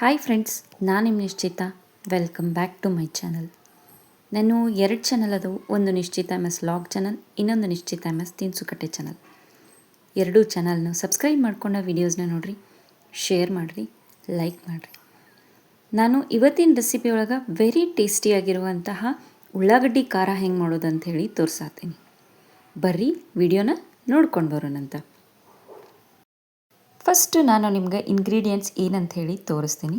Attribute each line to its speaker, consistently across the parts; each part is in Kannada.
Speaker 1: ಹಾಯ್ ಫ್ರೆಂಡ್ಸ್ ನಾನು ನಿಮ್ಮ Nishchita. Welcome back to my channel ನಾನು ಎರಡು ಚಾನಲ್ ಅದು, ಒಂದು ನಿಶ್ಚಿತ ಎಂ ಎಸ್ ಲಾಗ್ ಚಾನಲ್ ಇನ್ನೊಂದು ನಿಶ್ಚಿತ ಎಂ ಎಸ್ ತಿನ್ಸುಕಟ್ಟೆ ಚಾನಲ್ ಎರಡೂ ಚಾನಲ್ನ ಸಬ್ಸ್ಕ್ರೈಬ್ ಮಾಡ್ಕೊಂಡ ವೀಡಿಯೋಸ್ನ ನೋಡಿರಿ ಶೇರ್ ಮಾಡಿರಿ ಲೈಕ್ ಮಾಡಿರಿ. ನಾನು ಇವತ್ತಿನ ರೆಸಿಪಿ ಒಳಗೆ ವೆರಿ ಟೇಸ್ಟಿಯಾಗಿರುವಂತಹ ಉಳ್ಳಾಗಡ್ಡಿ ಖಾರ ಹೆಂಗೆ ಮಾಡೋದು ಹೇಳಿ ತೋರಿಸಾತೀನಿ. ಬರ್ರಿ ವಿಡಿಯೋನ ನೋಡ್ಕೊಂಡು ಬರೋಣಂತ. ಫಸ್ಟ್ ನಾನು ನಿಮ್ಗೆ ಇಂಗ್ರೀಡಿಯೆಂಟ್ಸ್ ಏನಂತ ಹೇಳಿ ತೋರಿಸ್ತೀನಿ.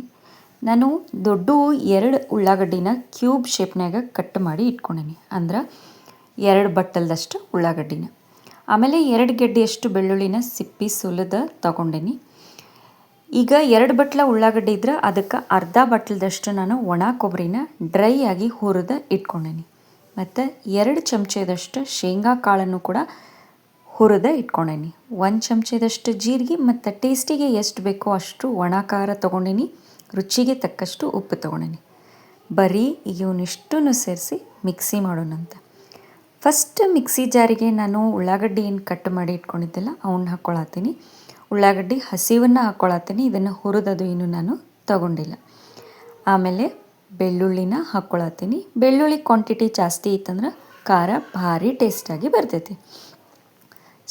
Speaker 1: ನಾನು ದೊಡ್ಡ ಎರಡು ಉಳ್ಳಾಗಡ್ಡಿನ ಕ್ಯೂಬ್ ಶೇಪ್ನಾಗ ಕಟ್ ಮಾಡಿ ಇಟ್ಕೊಂಡೀನಿ. ಅಂದ್ರೆ ಎರಡು ಬಟ್ಟಲ್ದಷ್ಟು ಉಳ್ಳಾಗಡ್ಡಿನ. ಆಮೇಲೆ ಎರಡು ಗೆಡ್ಡೆಯಷ್ಟು ಬೆಳ್ಳುಳ್ಳಿನ ಸಿಪ್ಪಿ ಸುಲಿದ ತಗೊಂಡೇನಿ. ಈಗ ಎರಡು ಬಟ್ಲ ಉಳ್ಳಾಗಡ್ಡಿ ಇದ್ರೆ ಅದಕ್ಕೆ ಅರ್ಧ ಬಟ್ಲದಷ್ಟು ನಾನು ಒಣ ಕೊಬ್ಬರಿನ ಡ್ರೈ ಆಗಿ ಹುರಿದ ಇಟ್ಕೊಂಡೆನಿ. ಮತ್ತು ಎರಡು ಚಮಚದಷ್ಟು ಶೇಂಗಾ ಕಾಳನ್ನು ಕೂಡ ಹುರಿದ ಇಟ್ಕೊಂಡೇನಿ. ಒಂದು ಚಮಚದಷ್ಟು ಜೀರಿಗೆ ಮತ್ತು ಟೇಸ್ಟಿಗೆ ಎಷ್ಟು ಬೇಕೋ ಅಷ್ಟು ಒಣ ಖಾರ ತೊಗೊಂಡಿನಿ. ರುಚಿಗೆ ತಕ್ಕಷ್ಟು ಉಪ್ಪು ತೊಗೊಂಡಿನಿ. ಬರೀ ಇವನಿಷ್ಟನ್ನು ಸೇರಿಸಿ ಮಿಕ್ಸಿ ಮಾಡೋಣಂತ. ಫಸ್ಟ್ ಮಿಕ್ಸಿ ಜಾರಿಗೆ ನಾನು ಉಳ್ಳಾಗಡ್ಡಿ ಏನು ಕಟ್ ಮಾಡಿ ಇಟ್ಕೊಂಡಿದ್ದೆಲ್ಲ ಅವನ್ನ ಹಾಕ್ಕೊಳತ್ತೀನಿ ಉಳ್ಳಾಗಡ್ಡಿ ಹಸಿವನ್ನು ಹಾಕ್ಕೊಳತ್ತೀನಿ ಇದನ್ನು ಹುರಿದದು ಏನು ನಾನು ತಗೊಂಡಿಲ್ಲ. ಆಮೇಲೆ ಬೆಳ್ಳುಳ್ಳಿನ ಹಾಕ್ಕೊಳತ್ತೀನಿ ಬೆಳ್ಳುಳ್ಳಿ ಕ್ವಾಂಟಿಟಿ ಜಾಸ್ತಿ ಇತ್ತಂದ್ರೆ ಖಾರ ಭಾರಿ ಟೇಸ್ಟಾಗಿ ಬರ್ತೈತಿ.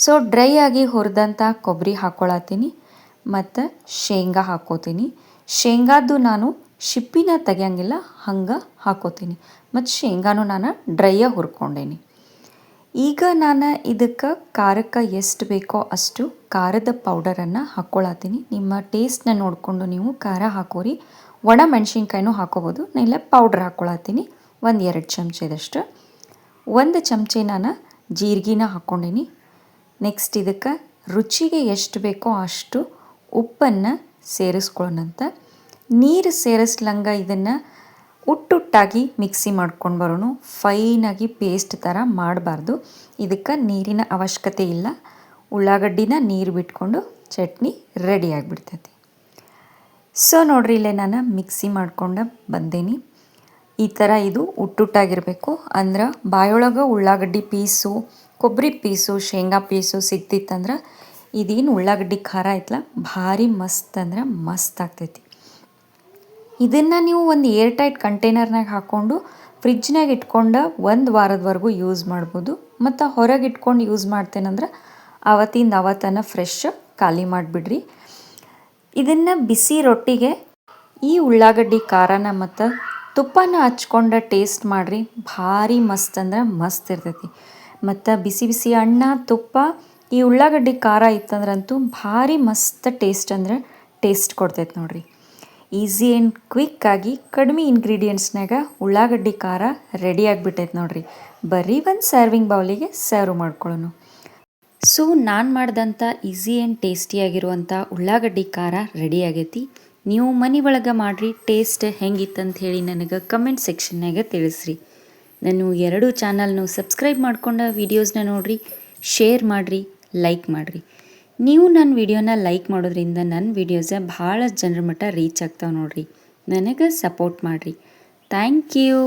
Speaker 1: ಸೊ ಡ್ರೈ ಆಗಿ ಹುರಿದಂಥ ಕೊಬ್ಬರಿ ಹಾಕ್ಕೊಳತ್ತೀನಿ ಮತ್ತು ಶೇಂಗಾ ಹಾಕ್ಕೋತೀನಿ ಶೇಂಗಾದ್ದು ನಾನು ಶಿಪ್ಪಿನ ತೆಗಿಯಂಗಿಲ್ಲ, ಹಂಗೆ ಹಾಕೋತೀನಿ. ಮತ್ತು ಶೇಂಗಾನು ನಾನು ಡ್ರೈಯಾಗಿ ಹುರ್ಕೊಂಡೇನಿ. ಈಗ ನಾನು ಇದಕ್ಕೆ ಖಾರಕ್ಕೆ ಎಷ್ಟು ಬೇಕೋ ಅಷ್ಟು ಖಾರದ ಪೌಡರನ್ನು ಹಾಕ್ಕೊಳತ್ತೀನಿ ನಿಮ್ಮ ಟೇಸ್ಟ್ನ ನೋಡಿಕೊಂಡು ನೀವು ಖಾರ ಹಾಕೋರಿ. ಒಣ ಮೆಣಸಿನ್ಕಾಯಿನೂ ಹಾಕೋಬೋದು, ಇಲ್ಲ ಪೌಡ್ರ್ ಹಾಕ್ಕೊಳತ್ತೀನಿ ಒಂದು ಎರಡು ಚಮಚದಷ್ಟು ಒಂದು ಚಮಚೆ ನಾನು ಜೀರಿಗೆನ ಹಾಕ್ಕೊಂಡೀನಿ ನೆಕ್ಸ್ಟ್ ಇದಕ್ಕೆ ರುಚಿಗೆ ಎಷ್ಟು ಬೇಕೋ ಅಷ್ಟು ಉಪ್ಪನ್ನು ಸೇರಿಸ್ಕೊಳ್ಳೋಣಂತ. ನೀರು ಸೇರಿಸ್ಲಂಗ ಇದನ್ನು ಉಟ್ಟುಟ್ಟಾಗಿ ಮಿಕ್ಸಿ ಮಾಡ್ಕೊಂಡು ಬರೋಣ. ಫೈನಾಗಿ ಪೇಸ್ಟ್ ಥರ ಮಾಡಬಾರ್ದು. ಇದಕ್ಕೆ ನೀರಿನ ಅವಶ್ಯಕತೆ ಇಲ್ಲ. ಉಳ್ಳಾಗಡ್ಡಿನ ನೀರು ಬಿಟ್ಕೊಂಡು ಚಟ್ನಿ ರೆಡಿ ಆಗಿಬಿಡ್ತೈತಿ. ಸೊ ನೋಡ್ರಿ, ಇಲ್ಲೇ ನಾನು ಮಿಕ್ಸಿ ಮಾಡ್ಕೊಂಡು ಬಂದೇನಿ. ಈ ಥರ ಇದು ಉಟ್ಟುಟ್ಟಾಗಿರಬೇಕು. ಅಂದ್ರೆ ಬಾಯೊಳಗೆ ಉಳ್ಳಾಗಡ್ಡಿ ಪೀಸು ಕೊಬ್ಬರಿ ಪೀಸು, ಶೇಂಗಾ ಪೀಸು ಸಿಕ್ತಿತ್ತಂದ್ರೆ ಇದೇನು ಉಳ್ಳಾಗಡ್ಡಿ ಖಾರ ಐತಲ್ಲ ಭಾರಿ ಮಸ್ತ್ ಅಂದ್ರೆ ಮಸ್ತ್ ಆಗ್ತೈತಿ. ಇದನ್ನು ನೀವು ಒಂದು ಏರ್ ಟೈಟ್ ಕಂಟೈನರ್ನಾಗ ಹಾಕ್ಕೊಂಡು ಫ್ರಿಜ್ನಾಗ ಇಟ್ಕೊಂಡು ಒಂದು ವಾರದವರೆಗೂ ಯೂಸ್ ಮಾಡ್ಬೋದು. ಮತ್ತು ಹೊರಗೆ ಇಟ್ಕೊಂಡು ಯೂಸ್ ಮಾಡ್ತೇನೆಂದ್ರೆ ಅವತ್ತಿಂದ ಅವತ್ತನ್ನ ಫ್ರೆಶ್ ಖಾಲಿ ಮಾಡಿಬಿಡ್ರಿ. ಇದನ್ನು ಬಿಸಿ ರೊಟ್ಟಿಗೆ ಈ ಉಳ್ಳಾಗಡ್ಡಿ ಖಾರನ ಮತ್ತು ತುಪ್ಪನ ಹಚ್ಕೊಂಡು ಟೇಸ್ಟ್ ಮಾಡಿರಿ. ಭಾರಿ ಮಸ್ತ್ ಅಂದ್ರೆ ಮಸ್ತ್ ಇರ್ತೈತಿ. ಮತ್ತು ಬಿಸಿ ಬಿಸಿ ಅನ್ನ ತುಪ್ಪ, ಈ ಉಳ್ಳಾಗಡ್ಡಿ ಖಾರ ಇತ್ತಂದ್ರಂತೂ ಭಾರಿ ಮಸ್ತ್ ಟೇಸ್ಟ್ ಅಂದರೆ ಟೇಸ್ಟ್ ಕೊಡ್ತೈತೆ ನೋಡಿರಿ. ಈಸಿ ಆ್ಯಂಡ್ ಕ್ವಿಕ್ಕಾಗಿ ಕಡಿಮೆ ಇಂಗ್ರೀಡಿಯೆಂಟ್ಸ್ನಾಗ ಉಳ್ಳಾಗಡ್ಡಿ ಖಾರ ರೆಡಿ ಆಗಿಬಿಟ್ಟೈತೆ ನೋಡಿರಿ. ಬರೀ ಒಂದು ಸರ್ವಿಂಗ್ ಬೌಲಿಗೆ ಸರ್ವ್ ಮಾಡ್ಕೊಳ್ಳೋಣ ಸೊ ನಾನು ಮಾಡಿದಂಥ ಈಸಿ ಆ್ಯಂಡ್ ಟೇಸ್ಟಿಯಾಗಿರುವಂಥ ಉಳ್ಳಾಗಡ್ಡಿ ಖಾರ ರೆಡಿ ಆಗೈತಿ. ನೀವು ಮನೆ ಒಳಗೆ ಮಾಡಿರಿ ಟೇಸ್ಟ್ ಹೆಂಗಿತ್ತಂತ ಹೇಳಿ ನನಗೆ ಕಮೆಂಟ್ ಸೆಕ್ಷನ್ನಾಗ ತಿಳಿಸ್ರಿ. ನಾನು ಎರಡು ಚಾನಲ್ನು ಸಬ್ಸ್ಕ್ರೈಬ್ ಮಾಡ್ಕೊಂಡ ವೀಡಿಯೋಸ್ನ ನೋಡಿರಿ ಶೇರ್ ಮಾಡಿರಿ ಲೈಕ್ ಮಾಡಿರಿ. ನೀವು ನನ್ನ ವಿಡಿಯೋನ ಲೈಕ್ ಮಾಡೋದ್ರಿಂದ ನನ್ನ ವೀಡಿಯೋಸ ಭಾಳ ಜನರ ಮಟ್ಟ ರೀಚ್ ಆಗ್ತಾವೆ ನೋಡಿರಿ. ನನಗೆ ಸಪೋರ್ಟ್ ಮಾಡಿರಿ. Thank you